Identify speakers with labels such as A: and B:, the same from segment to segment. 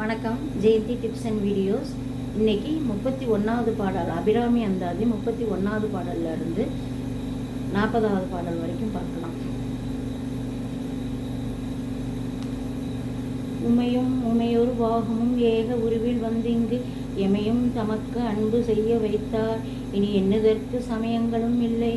A: வணக்கம். Jayanthi tips and videos. இன்னைக்கு முப்பத்தி ஒன்றாவது பாடல். அபிராமி அந்தாதி முப்பத்தி ஒன்றாவது பாடல்ல இருந்து நாற்பதாவது பாடல் வரைக்கும் பார்க்கலாம். உமையும் உமையொரு பாகமும் ஏக உருவில் வந்து இங்கு எமையும் தமக்கு அன்பு செய்ய வைத்தார். இனி என்னதற்கு சமயங்களும் இல்லை.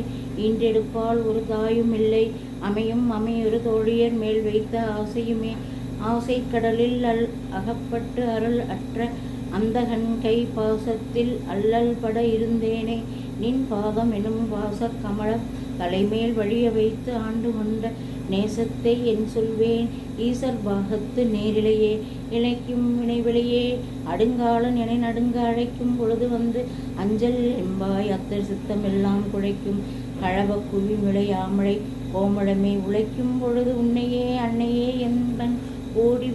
A: ஈன்றெடுப்பால் ஒரு தாயும் இல்லை. அமையும் அமையொரு தோழியர் மேல் வைத்த ஆசையுமே. ஆசை கடலில் அல் அகப்பட்டு அருள் அற்ற அந்தகன் கை பாசத்தில் அல்லல் பட இருந்தேனே. நின் பாதம் எனும் வாசக் கமலம் தலைமேல் வழிய வைத்து ஆண்டு கொண்ட நேசத்தை என் சொல்வேன். ஈசர் பாகத்து நேரிலேயே இணைக்கும் வினைவிலையே அடுங்காலன் என நடுங்க அழைக்கும் பொழுது வந்து அஞ்சல் எம்பாய் அத்தர் சித்தம் எல்லாம் குழைக்கும். கழவ குவி மிளையாமழை கோமளமே உழைக்கும் பொழுது உன்னையே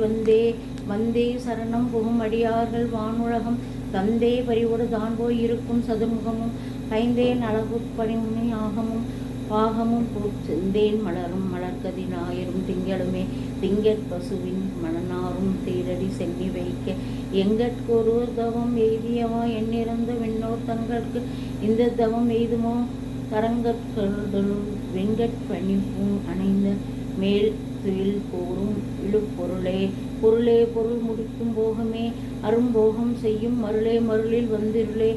A: வந்தே வந்தே சரணம் புகும் அடியார்கள் வானுலகம். தந்தே பறிவோடு தான் போய் இருக்கும் சதுர்முகமும். ஐந்தேன் அழகு பணிமுனை ஆகமும். பாகமும் செந்தேன் மலரும் மலர்கதி ஞாயிறும். திங்களுமே திங்கட் பசுவின் மணனாரும் தீரடி சென்னி வைக்க. எங்கட்கொரு தவம் எய்தியவா? எண்ணிறந்த விண்ணோர் தங்களுக்கு இந்த தவம் எய்துமோ? கரங்கற்களும் வெங்கட் பணிப்பும் அணைந்த மேல் துயில் கூறும் இழுப்பொருளே பொருளே பொருள் முடிக்கும் போகமே அரும்போகம் செய்யும் மருளே மருளில் வந்திருளே.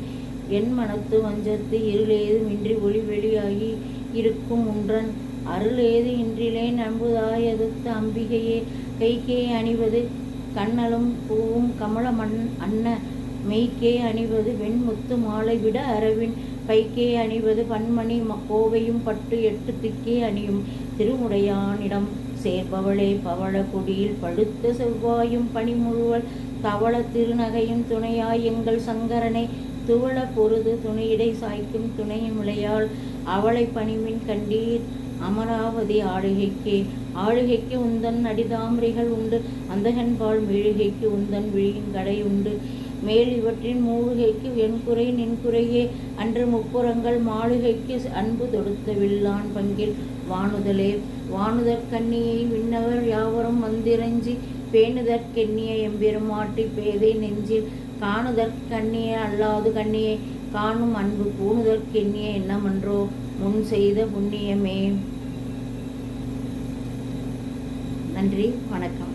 A: என் மனத்து வஞ்சத்து இருளேது இன்றி ஒளி வெளியாகி இருக்கும் உன்றன் அருளேது இன்றிலே நம்புதாயதுத்த அம்பிகையே. கைக்கே அணிவது கண்ணலும் பூவும் கமல மண் அன்ன மெய்க்கே அணிவது வெண்முத்து மாலை விட அரவின். பைக்கே அணிவது பன்மணி கோவையும் பட்டு எட்டு திக்கே அணியும் திருமுடையானிடம். சேர்பவளே பவள குடியில் படுத்த செவ்வாயும் பனிமுழுவல் தவள திருநகையும் துணையாய் எங்கள் சங்கரனை துவள பொருது துணையிடை சாய்க்கும் துணையும் விளையாள் அவளை பணிமின் கண்டீர் அமராவதி ஆளுகைக்கே. ஆளுகைக்கு உந்தன் அடிதாமரிகள் உண்டு. அந்தகன்பால் மெழுகைக்கு உந்தன் விழியுங்கடை உண்டு. மேல் இவற்றின் மூழுகைக்கு வெண்குறை நின்குறையே அன்று முப்புறங்கள் மாளிகைக்கு அன்பு தொடுத்த வில்லான் பங்கில் வானுதலே. வானுதற் கண்ணியை விண்ணவர் யாவரும் வந்திரஞ்சி பேணுதற்கெண்ணிய எம்பெருமாட்டி பேதை நெஞ்சில். காணுதற்கண்ணிய அல்லாது கண்ணியை காணும் அன்பு பூணுதற்கெண்ணிய என்னமன்றோ? முன் செய்த புண்ணியமே. நன்றி வணக்கம்.